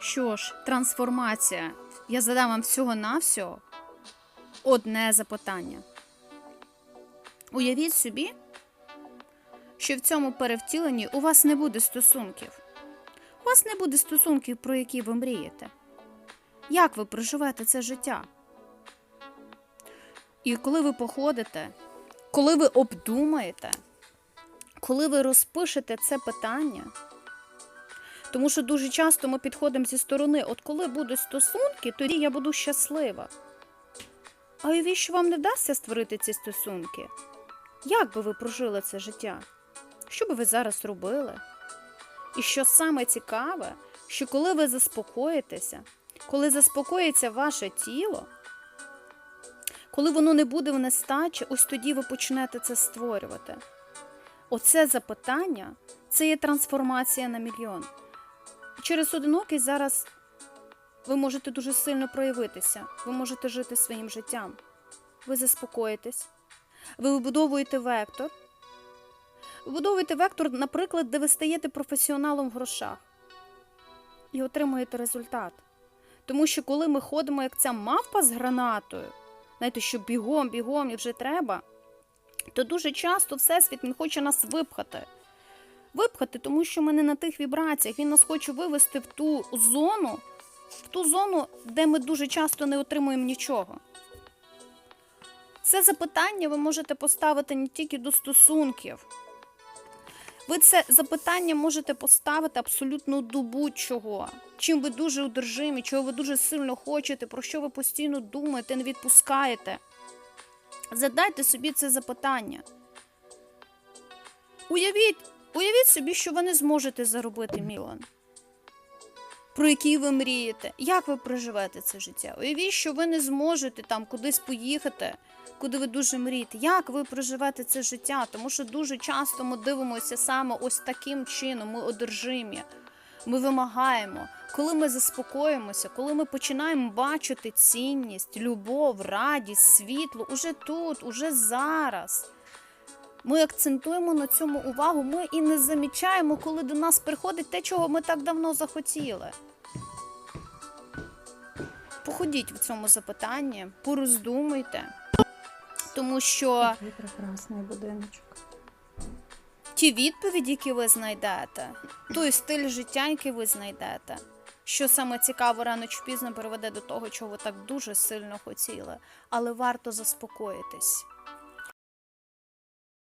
Що ж, трансформація. Я задам вам всього-навсього одне запитання. Уявіть собі, що в цьому перевтіленні у вас не буде стосунків. У вас не буде стосунків, про які ви мрієте. Як ви проживете це життя? І коли ви походите, коли ви обдумаєте, коли ви розпишете це питання, тому що дуже часто ми підходимо зі сторони, от коли будуть стосунки, тоді я буду щаслива. А уявіть, що вам не вдасться створити ці стосунки? Як би ви прожили це життя? Що би ви зараз робили? І що саме цікаве, що коли ви заспокоїтеся, коли заспокоїться ваше тіло, коли воно не буде в нестачі, ось тоді ви почнете це створювати. Оце запитання це є трансформація на мільйон. Через одинокість зараз ви можете дуже сильно проявитися, ви можете жити своїм життям. Ви заспокоїтесь, ви вибудовуєте вектор. Вибудовуєте вектор, наприклад, де ви стаєте професіоналом в грошах і отримуєте результат. Тому що коли ми ходимо, як ця мавпа з гранатою, знаєте, що бігом, бігом і вже треба, то дуже часто Всесвіт він хоче нас випхати. Випхати, тому що ми не на тих вібраціях. Він нас хоче вивести в ту зону, в ту зону, де ми дуже часто не отримуємо нічого. Це запитання ви можете поставити не тільки до стосунків. Ви це запитання можете поставити абсолютно до будь-чого. Чим ви дуже одержимі, чого ви дуже сильно хочете, про що ви постійно думаєте, не відпускаєте. Задайте собі це запитання. Уявіть, уявіть собі, що ви не зможете заробити мільйон. Про який ви мрієте, як ви проживете це життя? Уявіть, що ви не зможете там кудись поїхати, куди ви дуже мрієте. Як ви проживете це життя? Тому що дуже часто ми дивимося саме ось таким чином, ми одержимі, ми вимагаємо. Коли ми заспокоїмося, коли ми починаємо бачити цінність, любов, радість, світло уже тут, уже зараз. Ми акцентуємо на цьому увагу, ми і не замічаємо, коли до нас приходить те, чого ми так давно захотіли. Походіть в цьому запитанні, пороздумуйте, тому що Такий прекрасний будиночок. ті відповіді, які ви знайдете, той стиль життя, який ви знайдете, що саме цікаво, рано чи пізно приведе до того, чого ви так дуже сильно хотіли, але варто заспокоїтись.